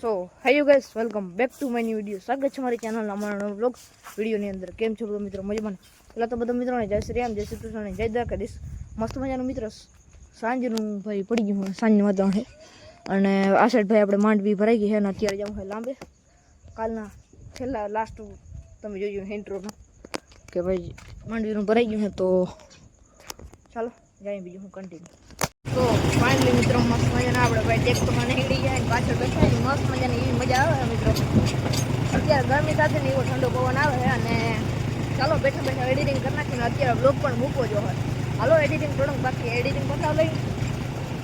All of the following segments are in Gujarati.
So hi guys welcome back to my new video સ્વાગત છે મારી ચેનલ અમારા નવો બ્લોગ વિડીયોની અંદર. કેમ છો બધા મિત્રો? મજામાં? પહેલાં તો બધા મિત્રોને જય શ્રી રામ, જય શ્રી કૃષ્ણ જય દ્વારકાધીશ. મસ્ત મજાનું મિત્ર, સાંજનું ભાઈ પડી ગયું સાંજનું વાતાવરણ છે. અને આષાઢ ભાઈ આપણે માંડવી ભરાઈ ગઈ છે અને અત્યારે જવું હોય લાંબે. કાલના છેલ્લા લાસ્ટ તમે જોયું ઇન્ટ્રોનો કે ભાઈ માંડવીનું ભરાઈ ગયું છે તો ચાલો જાય બીજું હું કન્ટિન્યુ ફાઇનલી મિત્રો, મસ્ત મજાના આપણે ભાઈ ટેક્સમાં નીકળી ગયા પાછળ બેસાય મસ્ત મજાની એવી મજા આવે મિત્રો. અત્યારે ગરમી સાથે ને એવો ઠંડો પવન આવે અને ચાલો બેઠા બેઠા એડિટિંગ કરી નાખીને અત્યારે બ્લોગ પણ મૂકવો જો હોય. હાલો એડિટિંગ થોડુંક બાકી એડિટિંગ પતાવ લઈ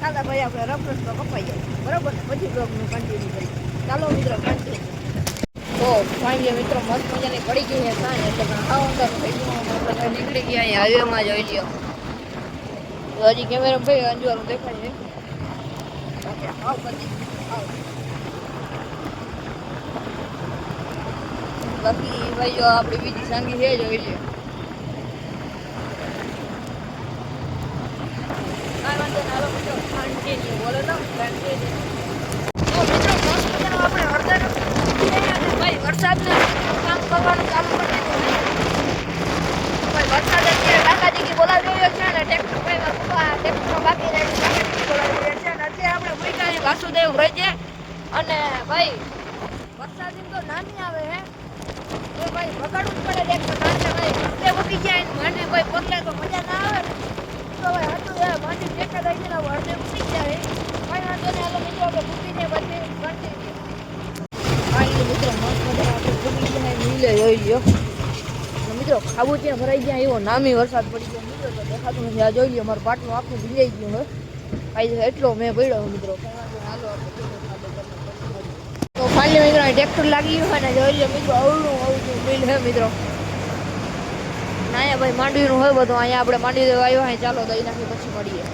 દાદા ભાઈ, આપણે રફ રસ્તો કપાઈ જાય. બરાબર પછી બ્લોગનું કન્ટિન્યુ કરી ચાલો મિત્રો કન્ટિન્યુ તો ફાઇનલી મિત્રો, મસ્ત મજાની પડી ગઈ છે સાંજ. એટલે હા અંદર નીકળી ગયા હાઈવેમાં જોઈ લ્યો. તો હજી કેમેરા ભાઈ અંજવાળું દેખાય છે. બાકી ભાઈ જો આપણી બીજી સાંગી છે, જોઈ લે. વરસાદને કામ કરવાનું ચાલુ કરી વરસાદ ભાઈ અત્યારે આપણે ભૂઈકાની વાસુદેવ અને ભાઈ વરસાદ તો નાની આવે હે. એ ભાઈ, વગાડવું જ પડે ટ્રેક્ટર ભાઈ. મૂકી જાય ને ભાઈ પગલે તો મજા ના આવે તો ભાઈ હતું યાર માંડી ટ્રેક્ટર થઈ ગયું ને મૂકી જાય. વાંધો નહીં, હાલો મિત્રો, આપણે મૂકીને ફાઇનલી મિત્રો મસ્ત મજા આપણે મિત્રો ખાબુચિયા ભરાઈ ગયા, એવો નામી વરસાદ પડી ગયો, મિત્રો, તો દેખાતું નથી. આ જોઈ લ્યો, મારો પાટલું આખું ભીજાઈ ગયું હવે ભાઈ એટલો મેં પડ્યો મિત્રો. તો ફાઇનલી મિત્રો ટ્રેક્ટર લાગી ગયું અને જોઈ લ્યો, મિત્રો, અવળું અવળું મિલ હે મિત્રો. ના અહીંયા ભાઈ માંડવીનું હોય બધું. અહીંયા આપણે માંડવી દેવા આવ્યો અહીં ચાલો દઈ નાખી પછી મળીએ.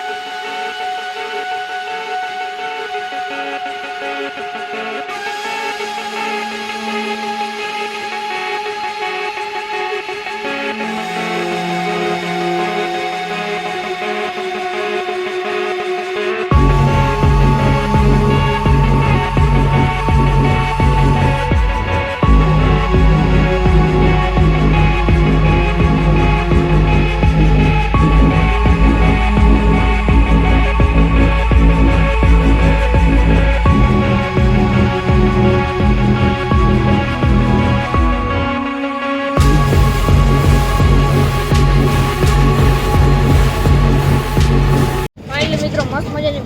ફાઇનલી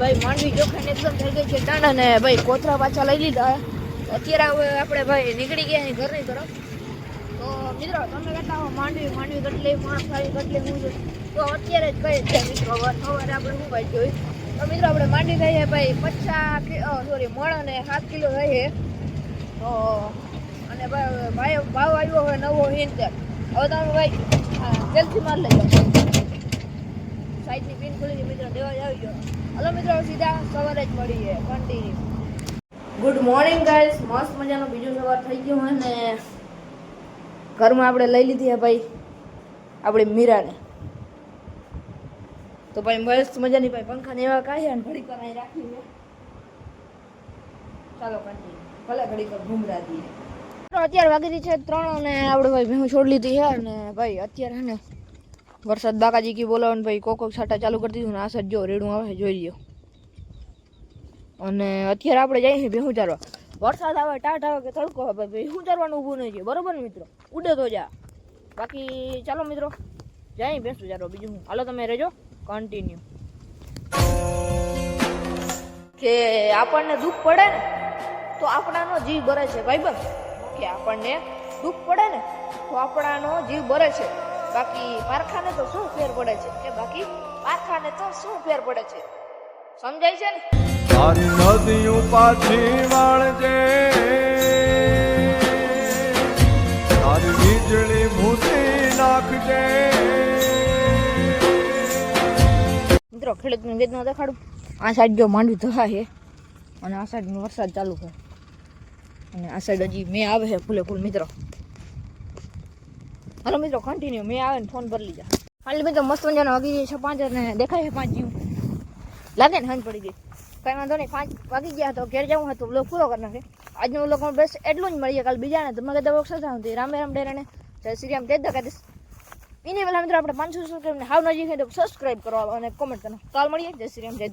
ભાઈ માંડવી ચોખાને એકદમ થઈ ગઈ છે ટાણ અને ભાઈ કોથરા પાછા લઈ લીધા. અત્યારે હવે આપણે ભાઈ નીકળી ગયા ઘરની તરફ. તો મિત્રો, તમે કહેતા હો? માંડવી માંડવી કેટલી માણસ આવી કેટલી, હું તો અત્યારે જ કહે છે મિત્રો? સવારે આપણે શું ભાઈ જોઈ તો મિત્રો, આપણે માંડવી થઈએ ભાઈ પચાસ સોરી મણ અને સાત કિલો થઈએ તો અને ભાઈ ભાઈ, ભાવ આવ્યો હવે નવો હિન્ટર હવે તમે ભાઈ સેલ્ફી માર લેજો સાઈડની પિન ખુલી મિત્રો દેવા જ આવી ગયો. હલો મિત્રો સીધા સવારે જ મળીએ. કન્ટિન્યુ ગુડ મોર્નિંગ ગાઈસ મસ્ત મજાનો બીજો સવાર થઈ ગયો અને ઘરમાં આપણે લઈ લીધી હે ભાઈ. આપણી મીરાને. તો ભાઈ મસ્ત મજાની ભાઈ પંખા ને એવા કાઢ્યા અને ઘડી પર અહીં રાખી ચાલો કન્ટિન્યુ ભલે ઘડી પર ઘૂમરા દઈએ. અત્યારે વાગી છે ત્રણ અને આપણે ભાઈ ભેહું છોડી લીધી છે અને ભાઈ અત્યારે હે ને વરસાદ બાકાજી કી બોલાવો ભાઈ, કોક કોક સાટા ચાલુ કરી દીધું ને આ સાઈડ જો રેડું આવે જોઈ લ્યો. અને અત્યારે આપણે જઈએ છીએ ભેહું ચારવા. વરસાદ આવે ટાટ આવે કે તડકો આવે ભાઈ ભેહું ચારવાનું ઊભું નહીં છે. બરોબર મિત્રો? ઉડે તો જા. બાકી ચાલો મિત્રો જઈ ભેંસું ચારો બીજું હું હાલો તમે રહેજો કન્ટિન્યુ કે આપણને દુઃખ પડે ને, તો આપણાનો જીવ બરે છે. ભાઈબંધ કે આપણને દુઃખ પડે ને, તો આપણાનો જીવ બરે છે. બાકી પારખાને તો શું ફેર પડે છે? કે બાકી પારખાને તો શું ફેર પડે છે? સમજાય છે ને? તારી નદીયું પાછી વાળજે. તારી વીજળી ભૂસી નાખજે. મિત્રો ખેડૂતનું ગીતમાં દેખાડું. આ સાઈડ જો માંડવી ધોવા છે. અને આ સાઈડ વરસાદ ચાલુ છે. અને આ સાઈડ હજી મેં આવે છે ફૂલે ફૂલ મિત્રો. હાલો મિત્રો કન્ટિન્યુ મેં આવે ને ફોન પર લીધા હાલ મિત્રો મસ્ત મજાનો વાગી ગઈ છે પાંચ ને દેખાય છે પાંચ જીવ. લાગે ને હાંજ પડી ગઈ. કાંઈ વાંધો નહીં, પાંચ વાગી ગયા તો ઘેર જવું હતું બ્લોગ પૂરો કરી નાખે. આજનો બ્લોગ બસ એટલું જ મળીએ, કાલ બીજાને. તમે કદાચ બ્લોગ હતી રામે રામ ડેરાને. જય શ્રી રામ જય દ્વારકાધીશ એની પહેલા મિત્રો, આપણે પાંચસો સબસ્ક્રાઈબ હાવ નજીક તો સબસ્ક્રાઈબ કરો અને કોમેન્ટ કરો. કાલ મળીએ. જય શ્રી રામ જય